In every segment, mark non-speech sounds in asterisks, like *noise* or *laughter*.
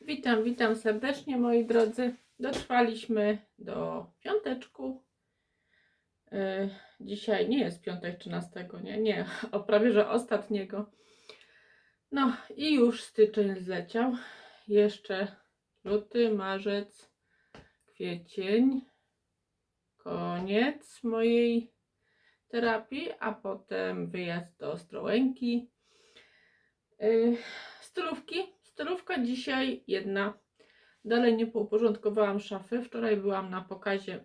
Witam, witam serdecznie moi drodzy. Dotrwaliśmy do piąteczku. Yy, dzisiaj nie jest piątek 13, nie, nie, o prawie że ostatniego. No i już styczeń zleciał. Jeszcze luty, marzec, kwiecień. Koniec mojej terapii, a potem wyjazd do Ostrołęki. Yy. Stylówka dzisiaj jedna. Dalej nie pouporządkowałam szafy. Wczoraj byłam na pokazie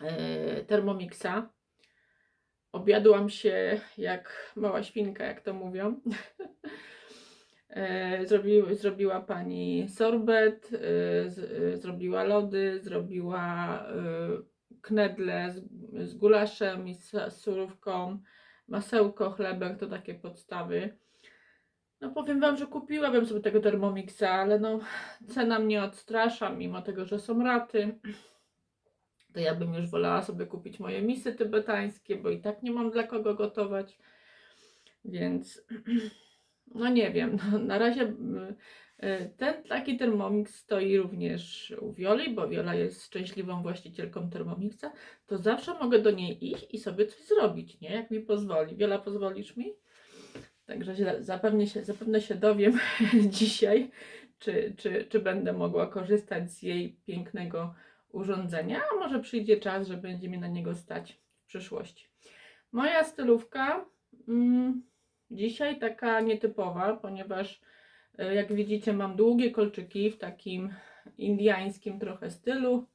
yy, *clears throat* Thermomixa. Obiadłam się jak mała świnka, jak to mówią. Yy, *laughs* Zrobi, zrobiła pani sorbet, yy, zrobiła lody, zrobiła knedle z, z gulaszem i z surówką, masełko, chlebek, to takie podstawy. No powiem wam, że kupiłabym sobie tego Thermomixa, ale no cena mnie odstrasza, mimo tego, że są raty. To ja bym już wolała sobie kupić moje misy tybetańskie, bo i tak nie mam dla kogo gotować. Więc *clears throat* no nie wiem, no, na razie mm, y, ten taki Thermomix stoi również u Wioli, bo Wiola jest szczęśliwą właścicielką Thermomixa, to zawsze mogę do niej iść i sobie coś zrobić, nie? Jak mi pozwoli. Wiola, pozwolisz mi? Także zapewne się, zapewne się dowiem *laughs* dzisiaj, czy, czy, czy będę mogła korzystać z jej pięknego urządzenia, a może przyjdzie czas, że będzie mi na niego stać w przyszłości. Moja stylówka mm, dzisiaj taka nietypowa, ponieważ e, jak widzicie mam długie kolczyki w takim indiańskim trochę stylu.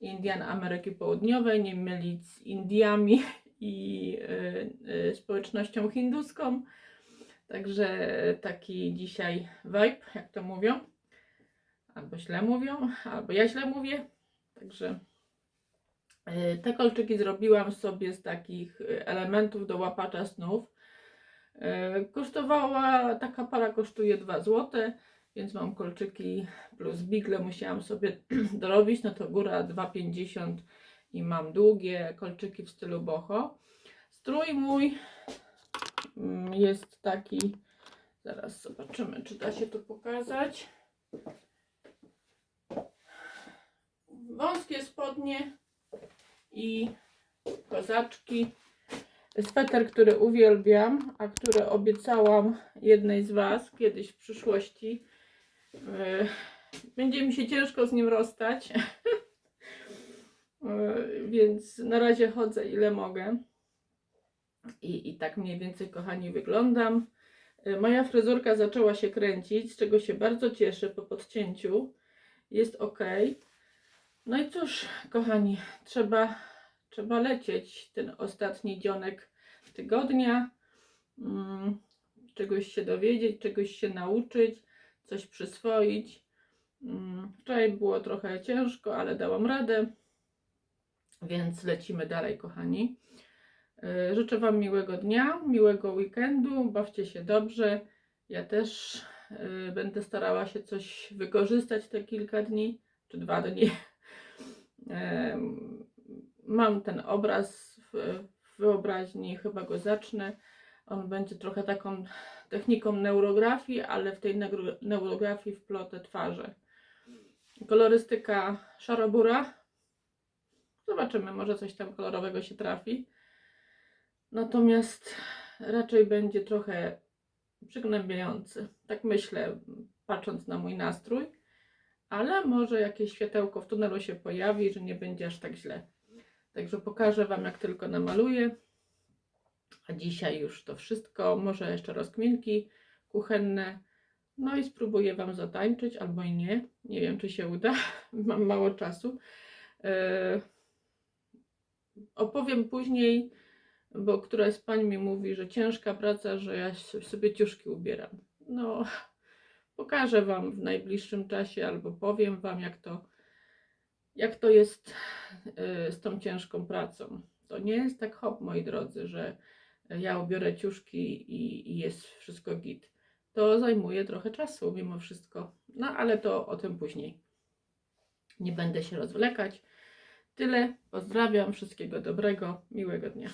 Indian Ameryki Południowej, nie mylić z Indiami i e, e, społecznością hinduską. Także taki dzisiaj vibe, jak to mówią. Albo źle mówią, albo ja źle mówię. Także y, te kolczyki zrobiłam sobie z takich y, elementów do łapacza snów. Y, Kosztowała, taka para kosztuje 2 zł, więc mam kolczyki plus bigle musiałam sobie *clears throat* dorobić, no to góra 2,50 i mam długie kolczyki w stylu boho. Strój mój jest taki, zaraz zobaczymy, czy da się to pokazać. Wąskie spodnie i kozaczki. Sweter, który uwielbiam, a który obiecałam jednej z Was kiedyś w przyszłości. Yy, Będzie mi się ciężko z nim rozstać. Yy, *laughs* Więc na razie chodzę ile mogę. I, I tak mniej więcej, kochani, wyglądam. Y, Moja fryzurka zaczęła się kręcić, z czego się bardzo cieszę po podcięciu. Jest ok. No i cóż, kochani, trzeba, trzeba lecieć ten ostatni dzionek tygodnia. Mm, czegoś się dowiedzieć, czegoś się nauczyć, coś przyswoić. Mm, Wczoraj było trochę ciężko, ale dałam radę. Więc lecimy dalej, kochani. Y, Życzę Wam miłego dnia, miłego weekendu, bawcie się dobrze. Ja też y, będę starała się coś wykorzystać te kilka dni, czy dwa dni. *laughs* Mam ten obraz w, wyobraźni, chyba go zacznę. On będzie trochę taką techniką neurografii, ale w tej neurografii wplotę twarze. Kolorystyka szarobura. Zobaczymy, może coś tam kolorowego się trafi. Natomiast raczej będzie trochę przygnębiający. Tak myślę, patrząc na mój nastrój. Ale może jakieś światełko w tunelu się pojawi, że nie będzie aż tak źle. Także pokażę Wam, jak tylko namaluję. A dzisiaj już to wszystko. Może jeszcze rozkminki kuchenne. No i spróbuję Wam zatańczyć, albo i nie. Nie wiem, czy się uda. *laughs* Mam mało czasu. Eee, opowiem później, bo któraś z pań mi mówi, że ciężka praca, że ja sobie ciuszki ubieram. No, *laughs* pokażę Wam w najbliższym czasie, albo powiem Wam, jak to, jak to jest y, z tą ciężką pracą. To nie jest tak hop, moi drodzy, że ja ubiorę ciuszki i, i jest wszystko git. To zajmuje trochę czasu mimo wszystko. No, ale to o tym później. Nie będę się rozwlekać. Tyle. Pozdrawiam. Wszystkiego dobrego. Miłego dnia.